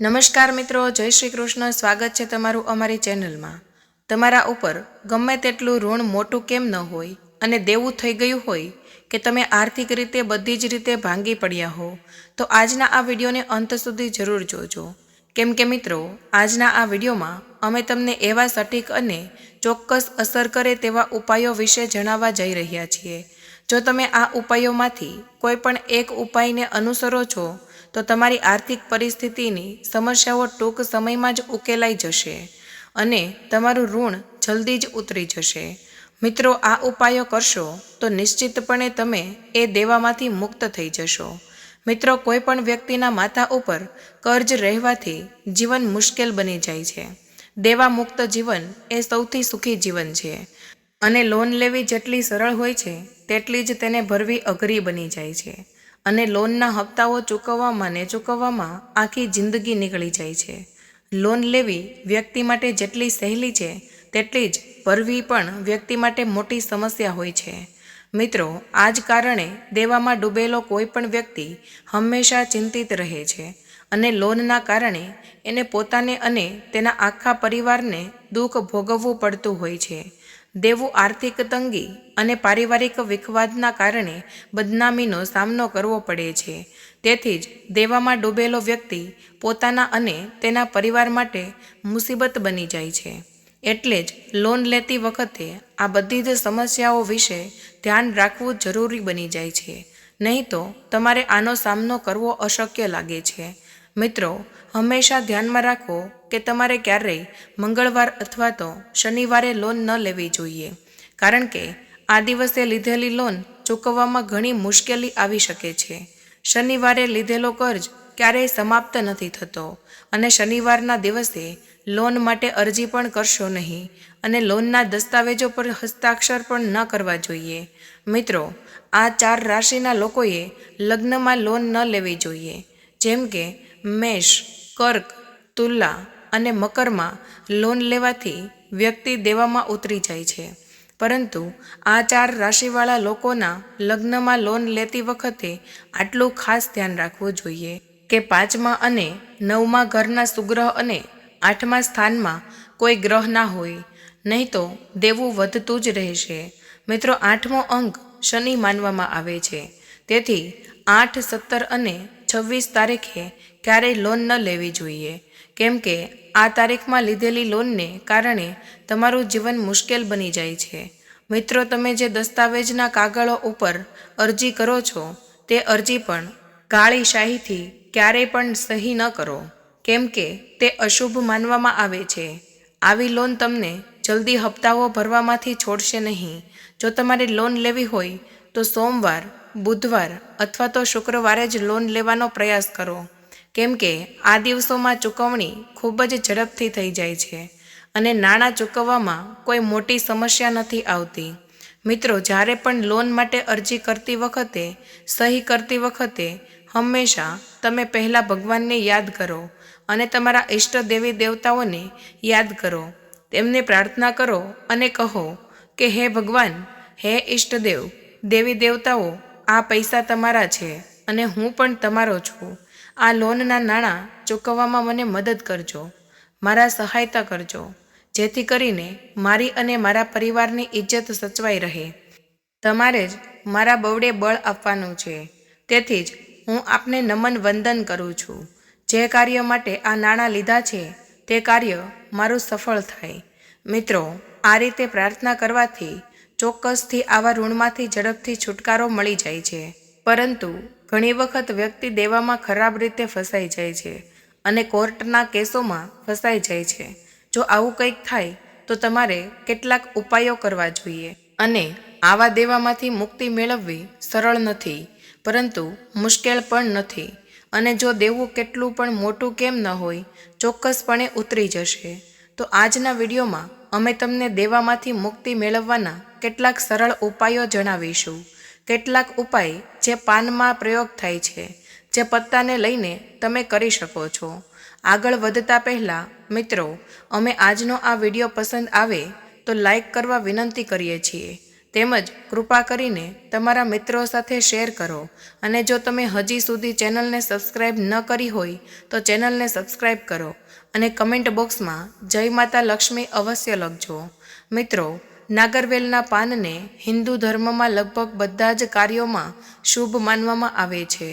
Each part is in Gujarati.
નમસ્કાર મિત્રો, જય શ્રી કૃષ્ણ. સ્વાગત છે તમારું અમારી ચેનલમાં. તમારા ઉપર ગમે તેટલું ઋણ મોટું કેમ ન હોય અને દેવું થઈ ગયું હોય કે તમે આર્થિક રીતે બધી જ રીતે ભાંગી પડ્યા હો, તો આજના આ વિડીયોને અંત સુધી જરૂર જોજો. કેમ કે મિત્રો, આજના આ વિડીયોમાં અમે તમને એવા સટીક અને ચોક્કસ અસર કરે તેવા ઉપાયો વિશે જણાવવા જઈ રહ્યા છીએ. જો તમે આ ઉપાયોમાંથી કોઈ પણ એક ઉપાયને અનુસરો છો તો તમારી આર્થિક પરિસ્થિતિની સમસ્યાઓ ટૂંક સમયમાં જ ઉકેલાઈ જશે અને તમારું ઋણ જલ્દી જ ઉતરી જશે. મિત્રો, આ ઉપાયો કરશો તો નિશ્ચિતપણે તમે એ દેવામાંથી મુક્ત થઈ જશો. મિત્રો કોઈ પણ વ્યક્તિના માથા ઉપર કર્જ રહેવાથી જીવન મુશ્કેલ બની જાય છે. દેવા મુક્ત જીવન એ સૌથી સુખી જીવન છે અને લોન લેવી જેટલી સરળ હોય છે, તેટલી જ તેને ભરવી અઘરી બની જાય છે. અને લોનના હપ્તાઓ ચૂકવવામાં ને ચૂકવવામાં આખી જિંદગી નીકળી જાય છે. લોન લેવી વ્યક્તિ માટે જેટલી સહેલી છે, તેટલી જ ભરવી પણ વ્યક્તિ માટે મોટી સમસ્યા હોય છે. મિત્રો આ જ કારણે દેવામાં ડૂબેલો કોઈ પણ વ્યક્તિ હંમેશા ચિંતિત રહે છે અને લોનના કારણે એને પોતાને અને તેના આખા પરિવારને દુઃખ ભોગવવું પડતું હોય છે. દેવું આર્થિક તંગી અને પારિવારિક વિખવાદના કારણે બદનામીનો સામનો કરવો પડે છે. તેથી જ દેવામાં ડૂબેલો વ્યક્તિ પોતાના અને તેના પરિવાર માટે મુસીબત બની જાય છે. એટલે જ લોન લેતી વખતે આ બધી જ સમસ્યાઓ વિશે ધ્યાન રાખવું જરૂરી બની જાય છે. નહીં તો તમારે આનો સામનો કરવો અશક્ય લાગે છે. મિત્રો હંમેશા ધ્યાનમાં રાખો કે તમારે ક્યારેય મંગળવાર અથવા તો શનિવારે લોન ન લેવી જોઈએ. કારણ કે આ દિવસે લીધેલી લોન ચૂકવવામાં ઘણી મુશ્કેલી આવી શકે છે. શનિવારે લીધેલો કર્જ ક્યારેય સમાપ્ત નથી થતો અને શનિવારના દિવસે લોન માટે અરજી પણ કરશો નહીં અને લોનના દસ્તાવેજો પર હસ્તાક્ષર પણ ન કરવા જોઈએ. મિત્રો, આ ચાર રાશિના લોકોએ લગ્નમાં લોન ન લેવી જોઈએ. જેમ કે મેષ કર્ક, તુલા અને મકરમાં લોન લેવાથી વ્યક્તિ દેવામાં ઉતરી જાય છે. પરંતુ આ ચાર રાશિવાળા લોકોના લગ્નમાં લોન લેતી વખતે આટલું ખાસ ધ્યાન રાખવું જોઈએ કે પાંચમા અને નવમા ઘરના સુગ્રહ અને આઠમા સ્થાનમાં કોઈ ગ્રહ ના હોય, નહીં તો દેવું વધતું જ રહેશે. મિત્રો, આઠમો અંક શનિ માનવામાં આવે છે. તેથી આઠ, સત્તર અને છવ્વીસ તારીખે ક્યારેય લોન ન લેવી જોઈએ. કેમ કે, આ તારીખમાં લીધેલી લોનને કારણે તમારું જીવન મુશ્કેલ બની જાય છે. મિત્રો, તમે જે દસ્તાવેજના કાગળો ઉપર અરજી કરો છો, તે અરજી પણ કાળી શાહીથી ક્યારેય પણ સહી ન કરો. કેમ કે, તે અશુભ માનવામાં આવે છે. આવી લોન તમને જલ્દી હપ્તાઓ ભરવામાંથી છોડશે નહીં. જો તમારે લોન લેવી હોય, તો સોમવાર, બુધવાર અથવા તો શુક્રવારે જ લોન લેવાનો પ્રયાસ કરો. કેમ કે આ દિવસોમાં ચૂકવણી ખૂબ જ ઝડપથી થઈ જાય છે અને નાણાં ચૂકવવામાં કોઈ મોટી સમસ્યા નથી આવતી. મિત્રો, જ્યારે પણ લોન માટે અરજી કરતી વખતે, સહી કરતી વખતે, હંમેશા તમે પહેલાં ભગવાનને યાદ કરો અને તમારા ઈષ્ટ દેવી દેવતાઓને યાદ કરો. તેમને પ્રાર્થના કરો અને કહો કે, હે ભગવાન, હે ઈષ્ટદેવ દેવી દેવતાઓ, આ પૈસા તમારા છે અને હું પણ તમારો છું. આ લોનના નાણાં ચૂકવવામાં મને મદદ કરજો. મારા સહાયતા કરજો. જેથી કરીને મારી અને મારા પરિવારની ઇજ્જત સચવાઈ રહે. તમારે જ મારા બવડે બળ આપવાનું છે. તેથી જ હું આપને નમન વંદન કરું છું. જે કાર્ય માટે આ નાણાં લીધા છે, તે કાર્ય મારું સફળ થાય. મિત્રો, આ રીતે પ્રાર્થના કરવાથી ચોક્કસથી આવા ઋણમાંથી ઝડપથી છુટકારો મળી જાય છે. પરંતુ ઘણી વખત વ્યક્તિ દેવામાં ખરાબ રીતે ફસાઈ જાય છે અને કોર્ટના કેસોમાં ફસાઈ જાય છે. જો આવું કંઈક થાય, તો તમારે કેટલાક ઉપાયો કરવા જોઈએ અને આવા દેવામાંથી મુક્તિ મેળવવી સરળ નથી, પરંતુ મુશ્કેલ પણ નથી અને જો દેવું કેટલું પણ મોટું કેમ ન હોય, ચોક્કસપણે ઉતરી જશે. તો આજના વિડીયોમાં અમે તમને દેવામાંથી મુક્તિ મેળવવાના કેટલાક સરળ ઉપાયો જણાવીશું. કેટલાક ઉપાય જે પાનમાં પ્રયોગ થાય છે, જે પત્તાને લઈને તમે કરી શકો છો. આગળ વધતા પહેલાં, મિત્રો, અમે આજનો આ વીડિયો પસંદ આવે તો લાઈક કરવા વિનંતી કરીએ છીએ. તેમજ કૃપા કરીને તમારા મિત્રો સાથે શેર કરો અને જો તમે હજી સુધી ચેનલને સબસ્ક્રાઈબ ન કરી હોય તો ચેનલને સબસ્ક્રાઈબ કરો અને કમેન્ટ બોક્સમાં જય માતા લક્ષ્મી અવશ્ય લખજો. મિત્રો નાગરવેલના પાનને હિન્દુ ધર્મમાં લગભગ બધા જ કાર્યોમાં શુભ માનવામાં આવે છે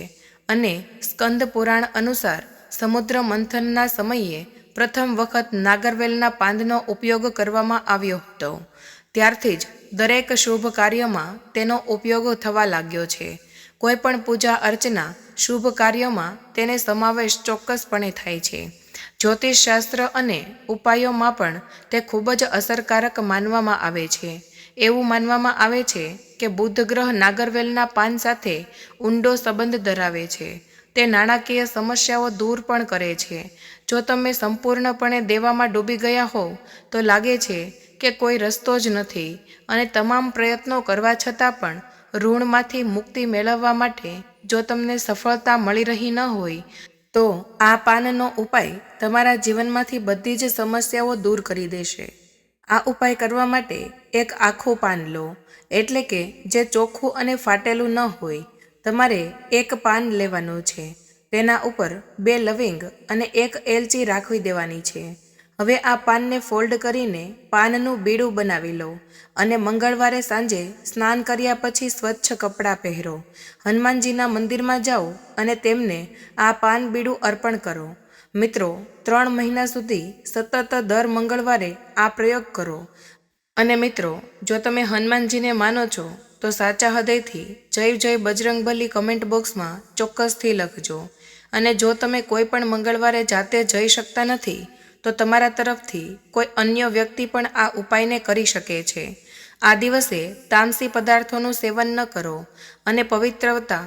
અને સ્કંદ પુરાણ અનુસાર સમુદ્ર મંથનના સમયે પ્રથમ વખત નાગરવેલના પાંદનો ઉપયોગ કરવામાં આવ્યો હતો. ત્યારથી જ દરેક શુભ કાર્યમાં તેનો ઉપયોગ થવા લાગ્યો છે. કોઈપણ પૂજા અર્ચના શુભ કાર્યોમાં તેને સમાવેશ ચોક્કસપણે થાય છે. જ્યોતિષશાસ્ત્ર અને ઉપાયોમાં પણ તે ખૂબ જ અસરકારક માનવામાં આવે છે. એવું માનવામાં આવે છે કે બુધ ગ્રહ નાગરવેલના પાન સાથે ઊંડો સંબંધ ધરાવે છે. તે નાણાકીય સમસ્યાઓ દૂર પણ કરે છે. જો તમે સંપૂર્ણપણે દેવામાં ડૂબી ગયા હોવ, તો લાગે છે કે કોઈ રસ્તો જ નથી અને તમામ પ્રયત્નો કરવા છતાં પણ ઋણમાંથી મુક્તિ મેળવવા માટે જો તમને સફળતા મળી રહી ન હોય તો આ પાનનો ઉપાય તમારા જીવનમાંથી બધી જ સમસ્યાઓ દૂર કરી દેશે. આ ઉપાય કરવા માટે એક આખું પાન લો, એટલે કે જે ચોખ્ખું અને ફાટેલું ન હોય, તમારે એક પાન લેવાનું છે. તેના ઉપર બે લવિંગ અને એક એલચી રાખવી દેવાની છે. હવે આ પાનને ફોલ્ડ કરીને પાનનું બીડું બનાવી લો અને મંગળવારે સાંજે સ્નાન કર્યા પછી સ્વચ્છ કપડાં પહેરો. હનુમાનજીના મંદિરમાં જાઓ અને તેમને આ પાન બીડું અર્પણ કરો. મિત્રો, ત્રણ મહિના સુધી સતત દર મંગળવારે આ પ્રયોગ કરો. અને મિત્રો, જો તમે હનુમાનજીને માનો છો, તો સાચા હૃદયથી જય જય બજરંગબલી કમેન્ટ બોક્સમાં ચોક્કસથી લખજો. અને જો તમે કોઈ પણ મંગળવારે જાતે જઈ શકતા નથી તો તમારા તરફથી કોઈ અન્ય વ્યક્તિ પણ આ ઉપાયને કરી શકે છે. આ દિવસે તામસી પદાર્થોનું સેવન ન કરો અને પવિત્રતા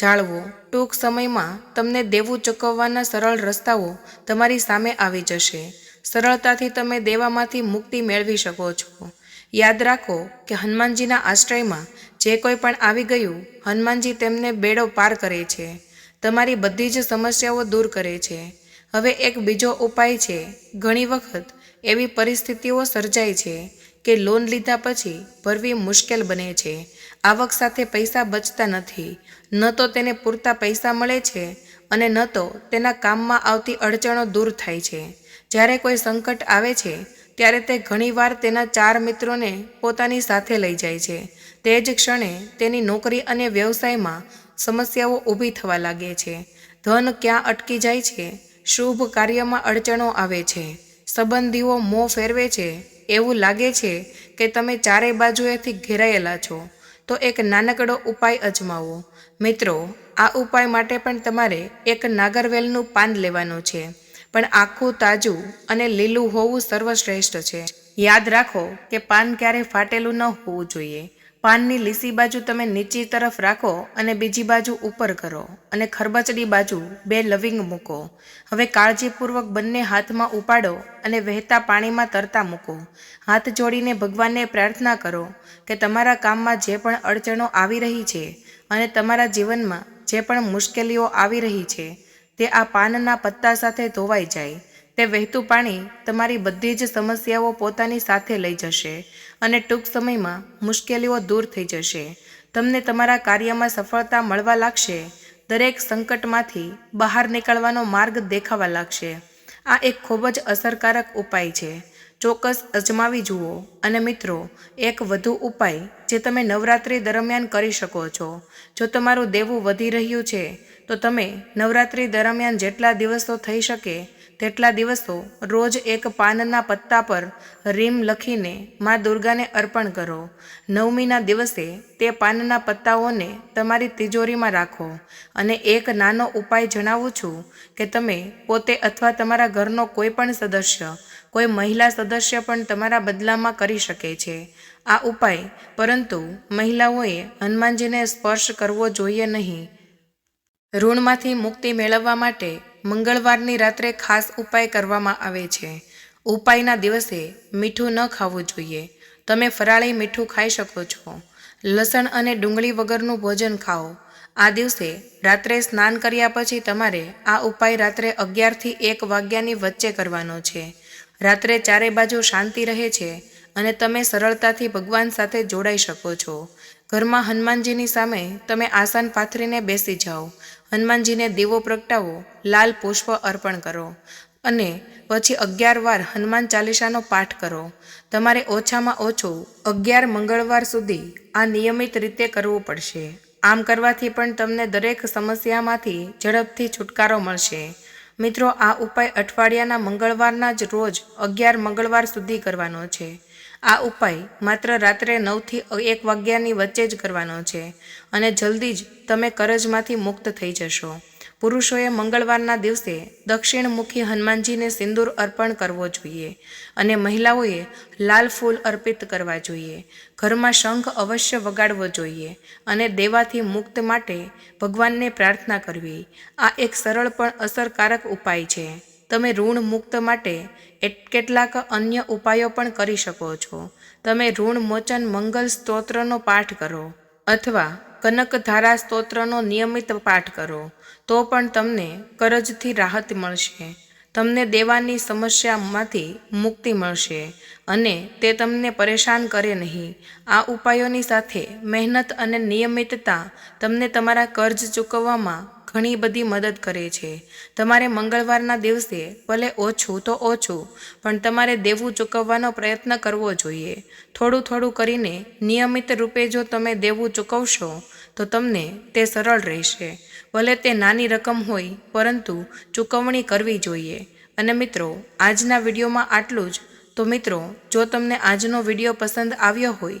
જાળવો. ટૂંક સમયમાં તમને દેવું ચૂકવવાના સરળ રસ્તાઓ તમારી સામે આવી જશે. સરળતાથી તમે દેવામાંથી મુક્તિ મેળવી શકો છો. યાદ રાખો કે હનુમાનજીના આશ્રયમાં જે કોઈ પણ આવી ગયું, હનુમાનજી તેમને બેડો પાર કરે છે. તમારી બધી જ સમસ્યાઓ દૂર કરે છે. હવે એક બીજો ઉપાય છે, ઘણી વખત એવી પરિસ્થિતિઓ સર્જાય છે કે લોન લીધા પછી ભરવી મુશ્કેલ બને છે. આવક સાથે પૈસા બચતા નથી. ન તો તેને પૂરતા પૈસા મળે છે અને ન તો તેના કામમાં આવતી અડચણો દૂર થાય છે. જ્યારે કોઈ સંકટ આવે છે, ત્યારે તે ઘણીવાર તેના ચાર મિત્રોને પોતાની સાથે લઈ જાય છે. તે જ ક્ષણે તેની નોકરી અને વ્યવસાયમાં સમસ્યાઓ ઊભી થવા લાગે છે. ધન ક્યાં અટકી જાય છે? શુભ કાર્યમાં અડચણો આવે છે. સંબંધીઓ મોં ફેરવે છે. એવું લાગે છે કે તમે ચારેય બાજુએથી ઘેરાયેલા છો. તો એક નાનકડો ઉપાય અજમાવો. મિત્રો, આ ઉપાય માટે પણ તમારે એક નાગરવેલનું પાન લેવાનું છે. પણ આખું તાજું અને લીલું હોવું સર્વશ્રેષ્ઠ છે. યાદ રાખો કે પાન ક્યારેય ફાટેલું ન હોવું જોઈએ. પાનની લીસી બાજુ તમે નીચી તરફ રાખો અને બીજી બાજુ ઉપર કરો અને ખરબચડી બાજુ બે લવિંગ મૂકો. હવે કાળજીપૂર્વક બંને હાથમાં ઉપાડો અને વહેતા પાણીમાં તરતા મૂકો. હાથ જોડીને ભગવાનને પ્રાર્થના કરો કે તમારા કામમાં જે પણ અડચણો આવી રહી છે અને તમારા જીવનમાં જે પણ મુશ્કેલીઓ આવી રહી છે, તે આ પાનના પત્તા સાથે ધોવાઈ જાય. તે વહેતું પાણી તમારી બધી જ સમસ્યાઓ પોતાની સાથે લઈ જશે અને ટૂંક સમયમાં મુશ્કેલીઓ દૂર થઈ જશે. તમને તમારા કાર્યમાં સફળતા મળવા લાગશે. દરેક સંકટમાંથી બહાર નીકળવાનો માર્ગ દેખાવા લાગશે. આ એક ખૂબ જ અસરકારક ઉપાય છે. ચોક્કસ અજમાવી જુઓ. અને મિત્રો, એક વધુ ઉપાય જે તમે નવરાત્રિ દરમિયાન કરી શકો છો. જો તમારું દેવું વધી રહ્યું છે, તો તમે નવરાત્રિ દરમિયાન જેટલા દિવસો થઈ શકે તેટલા દિવસો રોજ એક પાનના પત્તા પર રીમ લખીને મા દુર્ગાને અર્પણ કરો. નવમીના દિવસે તે પાનના પત્તાઓને તમારી તિજોરીમાં રાખો અને એક નાનો ઉપાય જણાવું છું કે તમે પોતે અથવા તમારા ઘરનો કોઈ પણ સદસ્ય, કોઈ મહિલા સદસ્ય પણ તમારા બદલામાં કરી શકે છે. આ ઉપાય પરંતુ મહિલાઓએ હનુમાનજીને સ્પર્શ કરવો જોઈએ નહીં. ઋણમાંથી મુક્તિ મેળવવા માટે મંગળવારની રાત્રે ખાસ ઉપાય કરવામાં આવે છે. ઉપાયના દિવસે મીઠું ન ખાવું જોઈએ. તમે ફરાળી મીઠું ખાઈ શકો છો. લસણ અને ડુંગળી વગરનું ભોજન ખાઓ. આ દિવસે રાત્રે સ્નાન કર્યા પછી તમારે આ ઉપાય રાત્રે અગિયારથી એક વાગ્યાની વચ્ચે કરવાનો છે. રાત્રે ચારે બાજુ શાંતિ રહે છે અને તમે સરળતાથી ભગવાન સાથે જોડાઈ શકો છો. ઘરમાં હનુમાનજીની સામે તમે આસન પાથરીને બેસી જાઓ. હનુમાનજીને દીવો પ્રગટાવો, લાલ પુષ્પ અર્પણ કરો અને પછી અગિયાર વાર હનુમાન ચાલીસાનો પાઠ કરો. તમારે ઓછામાં ઓછું અગિયાર મંગળવાર સુધી આ નિયમિત રીતે કરવું પડશે. આમ કરવાથી પણ તમને દરેક સમસ્યામાંથી ઝડપથી છુટકારો મળશે. મિત્રો, આ ઉપાય અઠવાડિયાના મંગળવારના જ રોજ અગિયાર મંગળવાર સુધી કરવાનો છે. આ ઉપાય માત્ર રાત્રે નવથી એક વાગ્યાની વચ્ચે જ કરવાનો છે અને જલ્દી જ તમે કરજમાંથી મુક્ત થઈ જશો. પુરુષોએ મંગળવારના દિવસે દક્ષિણમુખી હનુમાનજીને સિંદૂર અર્પણ કરવો જોઈએ અને મહિલાઓએ લાલ ફૂલ અર્પિત કરવા જોઈએ. ઘરમાં શંખ અવશ્ય વગાડવો જોઈએ અને દેવાથી મુક્ત માટે ભગવાનને પ્રાર્થના કરવી. આ એક સરળ પણ અસરકારક ઉપાય છે. તમે ઋણ મુક્ત માટે કેટલાક અન્ય ઉપાયો પણ કરી શકો છો. તમે ઋણ મોચન મંગલ સ્તોત્રનો પાઠ કરો અથવા કનકધારા સ્તોત્રનો નિયમિત પાઠ કરો, તો પણ તમને કરજથી રાહત મળશે. તમને દેવાની સમસ્યામાંથી મુક્તિ મળશે અને તે તમને પરેશાન કરે નહીં. આ ઉપાયોની સાથે મહેનત અને નિયમિતતા તમને તમારા કર્જ ચૂકવવામાં ઘણી બધી મદદ કરે છે. તમારે મંગળવારના દિવસે ભલે ઓછું તો ઓછું, પણ તમારે દેવું ચૂકવવાનો પ્રયત્ન કરવો જોઈએ. થોડું થોડું કરીને નિયમિત રૂપે જો તમે દેવું ચૂકવશો, તો તમને તે સરળ રહેશે. ભલે તે નાની રકમ હોય, પરંતુ ચૂકવણી કરવી જોઈએ. અને મિત્રો, આજના વિડીયોમાં આટલું જ. તો મિત્રો, જો તમને આજનો વીડિયો પસંદ આવ્યો હોય,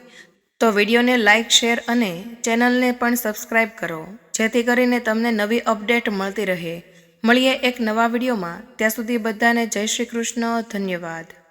તો વિડીયોને લાઇક શેર અને ચેનલને પણ સબસ્ક્રાઈબ કરો. જેથી કરીને તમને નવી અપડેટ મળતી રહે. મળીએ એક નવા વિડીયોમાં. ત્યાં સુધી બધાને જય શ્રી કૃષ્ણ. ધન્યવાદ.